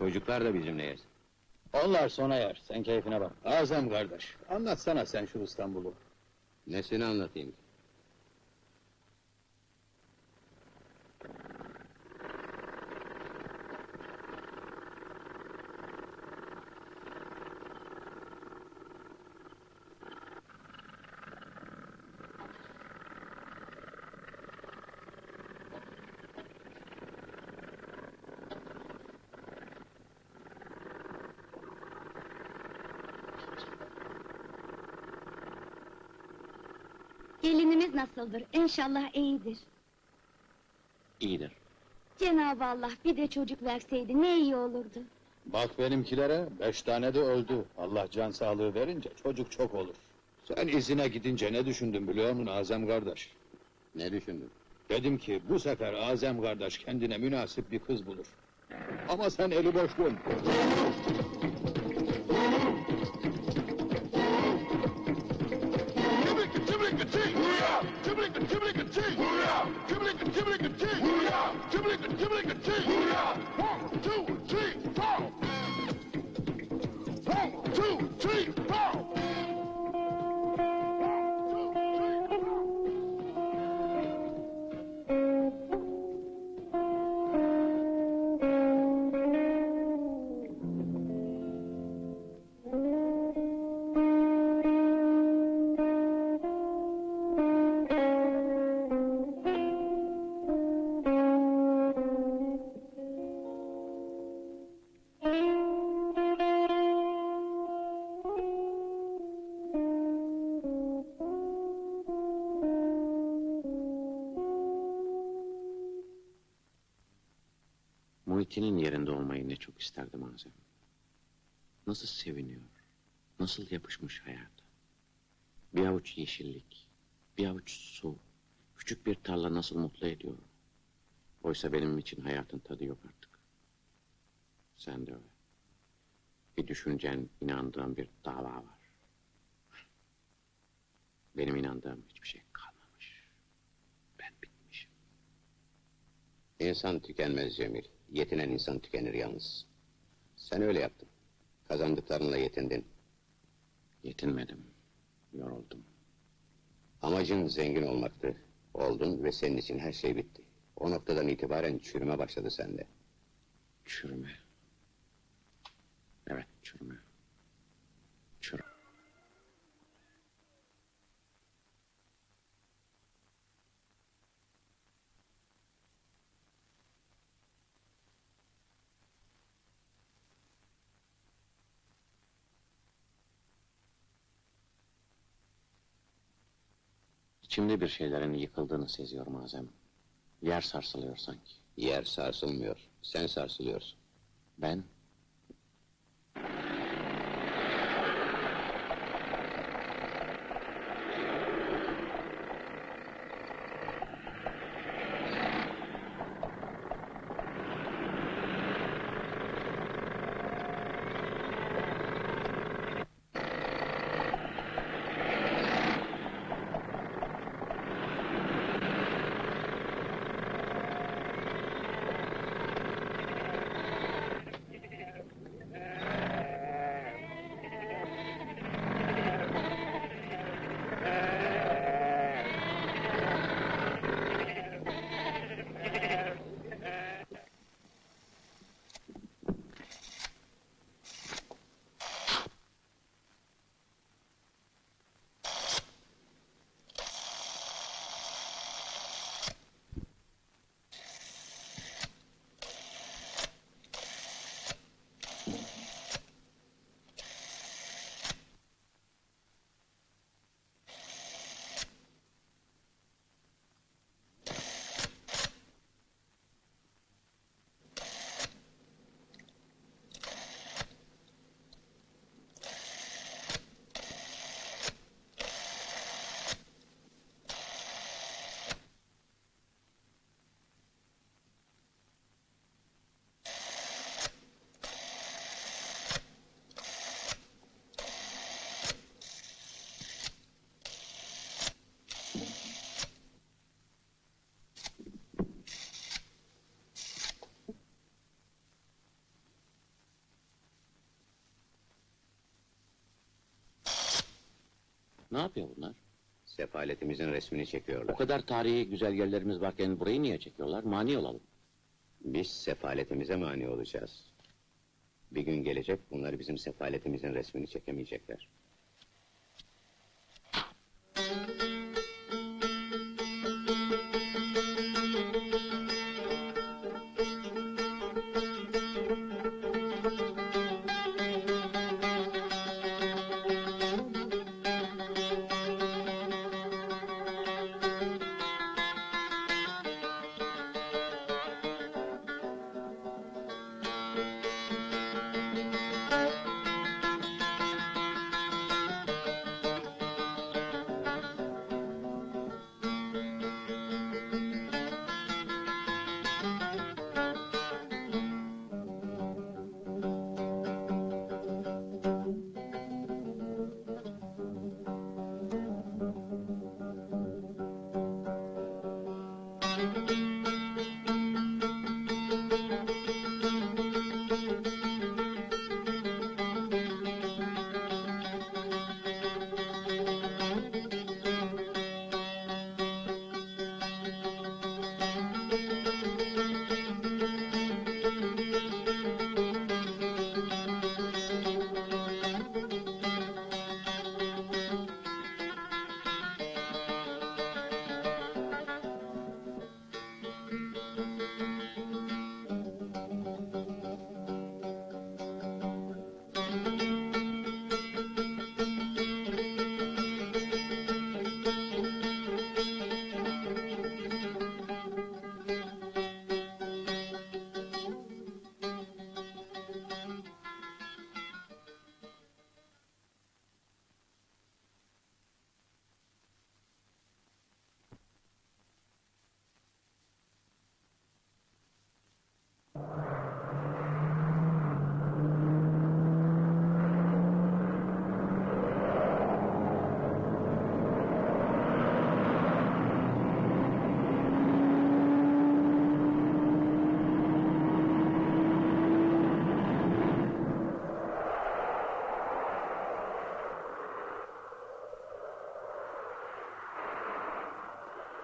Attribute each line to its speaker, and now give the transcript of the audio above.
Speaker 1: Çocuklar da bizimle yersin.
Speaker 2: Onlar sona yer, sen keyfine bak. Azam kardeş, anlatsana sen şu İstanbul'u.
Speaker 1: Nesini anlatayım
Speaker 3: Gelinimiz nasıldır? İnşallah iyidir.
Speaker 1: İyidir.
Speaker 3: Cenab-ı Allah bir de çocuk verseydi ne iyi olurdu.
Speaker 2: Bak benimkilere, beş tane de öldü. Allah can sağlığı verince çocuk çok olur. Sen izine gidince ne düşündün biliyor musun Azem kardeş?
Speaker 1: Ne düşündün?
Speaker 2: Dedim ki bu sefer Azem kardeş kendine münasip bir kız bulur. Ama sen eli boş dön. One, two, three. One, two, three.
Speaker 1: Muhittin'in yerinde olmayı ne çok isterdim Azem. Nasıl seviniyor, nasıl yapışmış hayata. Bir avuç yeşillik, bir avuç su, küçük bir tarla nasıl mutlu ediyor. Oysa benim için hayatın tadı yok artık. Sen de öyle. Bir düşüncen, inandığın bir dava var. Benim inandığım hiçbir şey kalmamış. Ben bitmişim.
Speaker 4: İnsan tükenmez Cemil. Yetinen insan tükenir yalnız. Sen öyle yaptın. Kazandıklarınla yetindin.
Speaker 1: Yetinmedim, yoruldum.
Speaker 4: Amacın zengin olmaktı. Oldun ve senin için her şey bitti. O noktadan itibaren çürüme başladı sende.
Speaker 1: Çürüme. Evet, çürüme. Çürüme. İçimde bir şeylerin yıkıldığını seziyorum Azem. Yer sarsılıyor sanki.
Speaker 4: Yer sarsılmıyor. Sen sarsılıyorsun.
Speaker 1: Ben Ne yapıyor bunlar?
Speaker 4: Sefaletimizin resmini
Speaker 1: O
Speaker 4: çekiyorlar.
Speaker 1: kadar tarihi güzel yerlerimiz varken burayı niye çekiyorlar? Mani olalım.
Speaker 4: Biz sefaletimize mani olacağız. Bir gün gelecek bunlar bizim sefaletimizin resmini çekemeyecekler.